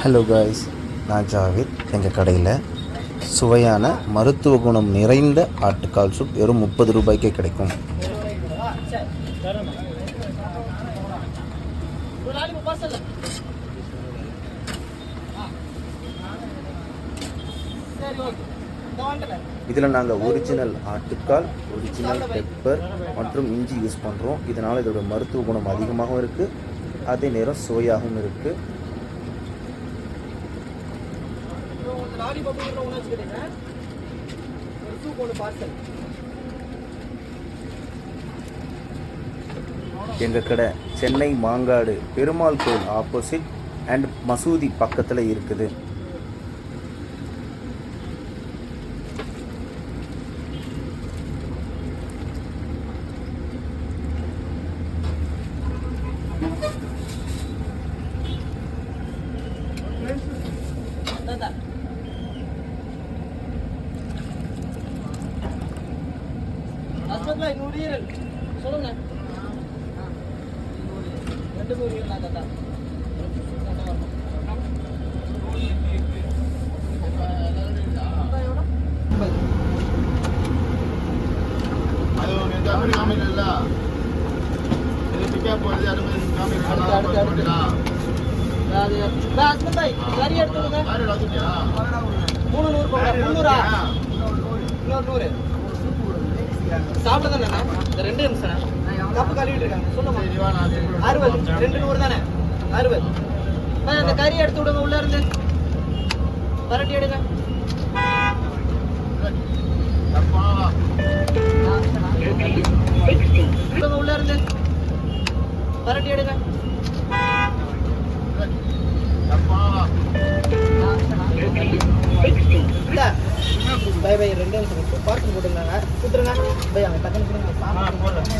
Hello guys நான் ஜாவித் எங்கள் கடையில் சுவையான மருத்துவ குணம் நிறைந்த ஆட்டுக்கால் சூப் வெறும் முப்பது ரூபாய்க்கே கிடைக்கும். இதில் நாங்கள் ஒரிஜினல் ஆட்டுக்கால் ஒரிஜினல் பெப்பர் மற்றும் இஞ்சி யூஸ் பண்ணுறோம் இதனால் இதோட மருத்துவ குணம் அதிகமாகவும் இருக்குது அதே நேரம் சுவையாகவும் இருக்குது லாரி பப்பு ஒன்று வச்சுக்கிட்டீங்க ஒரு சூப் ஒன்று பார்சல் எங்கள் கடை சென்னை மாங்காடு பெருமாள் கோயில் ஆப்போசிட் அண்ட் மசூதி பக்கத்தில் இருக்குது தாத்தா ஹஸ்பண்ட் பாய் நூறு ஈரல் சொல்லுங்க ரெண்டு நூறு ஈரல் தாத்தா அது ஒரு தமிழ் காமெடி இல்ல இது பிக்கப் போறது அது மாதிரி காமெடி அடுத்து, அடுத்து, ஹஸ்பண்ட் பாய் கறி எடுத்துடுங்க யாரு வந்துட்டியா மூணு நூறு முந்நூறா? இன்னொரு நூறு. சாப்பிட தானே இந்த ரெண்டு நிமிஷம். கப்பு கழுவிட்டு இருக்காங்க சொல்லுங்க அறுபது. ரெண்டு நூறு தானே? அறுபது. அந்த கறி எடுத்து விடுங்க உள்ள இருந்து. பரட்டி எடுங்க. உள்ள இருந்து. பரட்டி எடுங்க. பை பை ரெண்டு நிமிஷம் பார்சல் போட்டுருந்தாங்க கொடுத்துருங்க. பை அவங்க டக்குனு கொடுங்க